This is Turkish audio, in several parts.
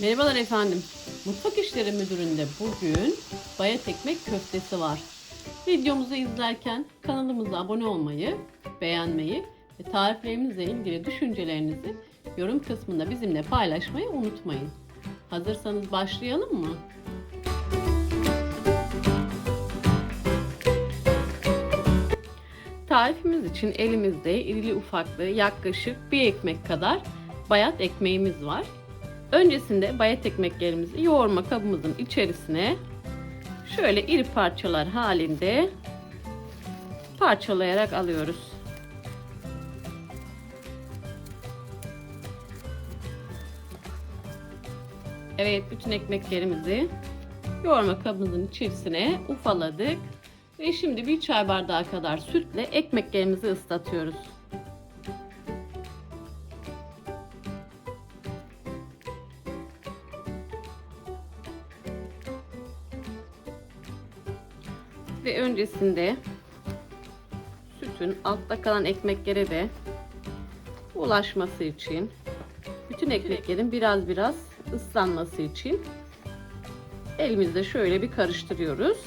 Merhabalar efendim. Mutfak İşleri Müdürü'nde bugün bayat ekmek köftesi var. Videomuzu izlerken kanalımıza abone olmayı, beğenmeyi ve tariflerimizle ilgili düşüncelerinizi yorum kısmında bizimle paylaşmayı unutmayın. Hazırsanız başlayalım mı? Tarifimiz için elimizde irili ufaklı yaklaşık bir ekmek kadar bayat ekmeğimiz var. Öncesinde bayat ekmeklerimizi yoğurma kabımızın içerisine şöyle iri parçalar halinde parçalayarak alıyoruz. Evet bütün ekmeklerimizi yoğurma kabımızın içerisine ufaladık. Ve şimdi bir çay bardağı kadar sütle ekmeklerimizi ıslatıyoruz. Ve öncesinde sütün altta kalan ekmeklere de ulaşması için bütün ekmeklerin biraz biraz ıslanması için elimizde şöyle bir karıştırıyoruz.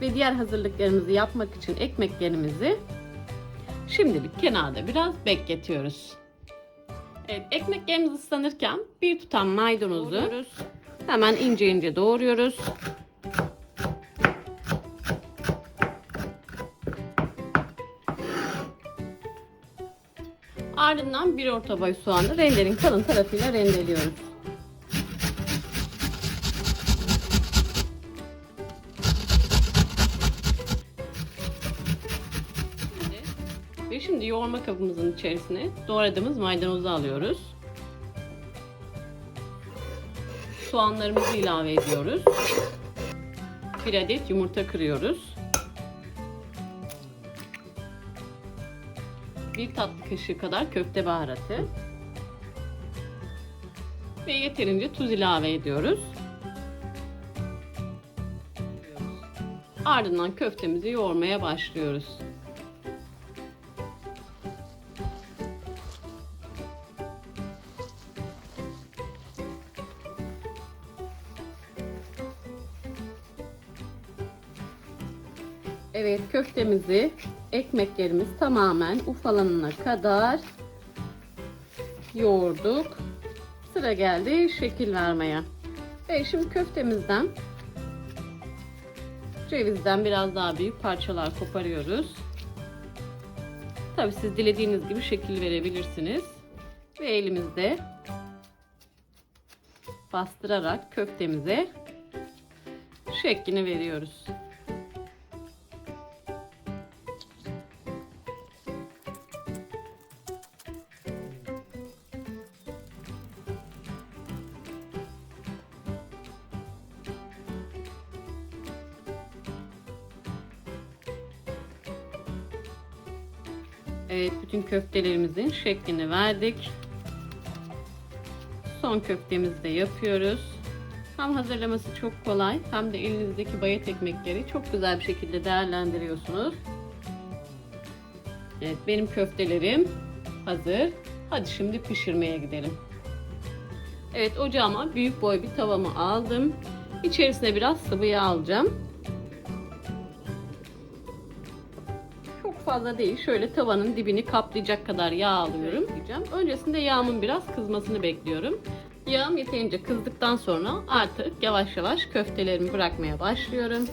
Ve diğer hazırlıklarımızı yapmak için ekmeklerimizi şimdilik kenarda biraz bekletiyoruz. Evet, ekmeklerimiz ıslanırken bir tutam maydanozu hemen ince ince doğruyoruz. Ardından bir orta boy soğanı rendenin kalın tarafıyla rendeliyoruz. Ve şimdi yoğurma kabımızın içerisine doğradığımız maydanozu alıyoruz. Soğanlarımızı ilave ediyoruz. Bir adet yumurta kırıyoruz. Bir tatlı kaşığı kadar köfte baharatı. Ve yeterince tuz ilave ediyoruz. Ardından köftemizi yoğurmaya başlıyoruz. Evet köftemizi ekmeklerimiz tamamen ufalanana kadar yoğurduk. Sıra geldi şekil vermeye. Evet şimdi köftemizden cevizden biraz daha büyük parçalar koparıyoruz. Tabi siz dilediğiniz gibi şekil verebilirsiniz. Ve elimizde bastırarak köftemize şeklini veriyoruz. Evet bütün köftelerimizin şeklini verdik. Son köftemizi de yapıyoruz. Hem hazırlaması çok kolay hem de elinizdeki bayat ekmekleri çok güzel bir şekilde değerlendiriyorsunuz. Evet benim köftelerim hazır. Hadi şimdi pişirmeye gidelim. Evet ocağıma büyük boy bir tavamı aldım. İçerisine biraz sıvı yağ alacağım. Fazla değil. Şöyle tavanın dibini kaplayacak kadar yağ alıyorum. Diyeceğim. Öncesinde yağımın biraz kızmasını bekliyorum. Yağım yeterince kızdıktan sonra artık yavaş yavaş köftelerimi bırakmaya başlıyorum.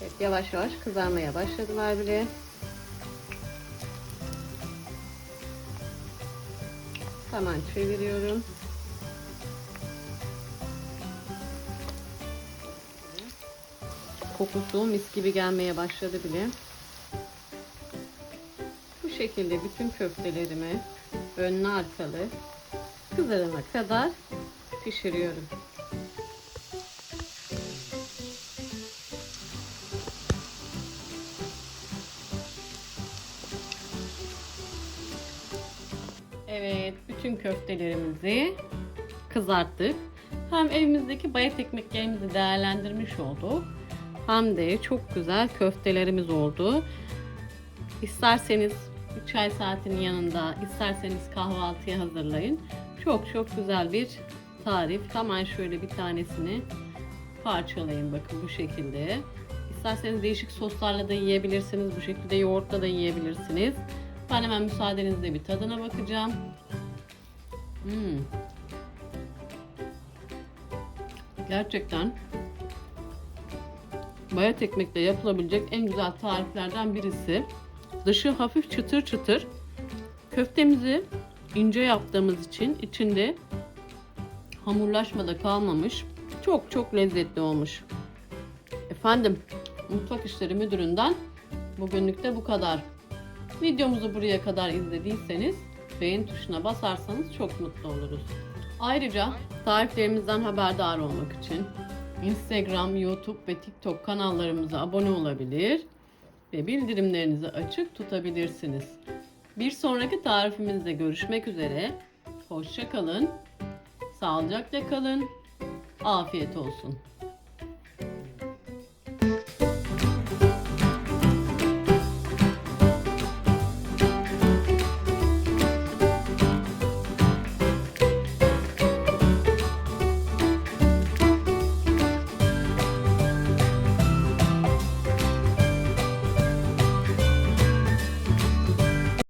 Evet, yavaş yavaş kızarmaya başladılar bile. Hemen çeviriyorum. Kokusu mis gibi gelmeye başladı bile. Bu şekilde bütün köftelerimi önlü arkalı kızarana kadar pişiriyorum. Evet, bütün köftelerimizi kızarttık. Hem evimizdeki bayat ekmeklerimizi değerlendirmiş olduk. Hem de çok güzel köftelerimiz oldu. İsterseniz çay saatinin yanında, isterseniz kahvaltıya hazırlayın. Çok çok güzel bir tarif. Hemen şöyle bir tanesini parçalayın bakın bu şekilde. İsterseniz değişik soslarla da yiyebilirsiniz. Bu şekilde yoğurtla da yiyebilirsiniz. Ben hemen müsaadenizle bir tadına bakacağım. Hmm. Gerçekten bayat ekmekle yapılabilecek en güzel tariflerden birisi. Dışı hafif çıtır çıtır. Köftemizi ince yaptığımız için içinde hamurlaşmada kalmamış. Çok çok lezzetli olmuş. Efendim, Mutfak İşleri Müdürü'nden bugünlük de bu kadar. Videomuzu buraya kadar izlediyseniz beğen tuşuna basarsanız çok mutlu oluruz. Ayrıca tariflerimizden haberdar olmak için Instagram, YouTube ve TikTok kanallarımıza abone olabilir ve bildirimlerinizi açık tutabilirsiniz. Bir sonraki tarifimizde görüşmek üzere. Hoşça kalın. Sağlıcakla kalın. Afiyet olsun.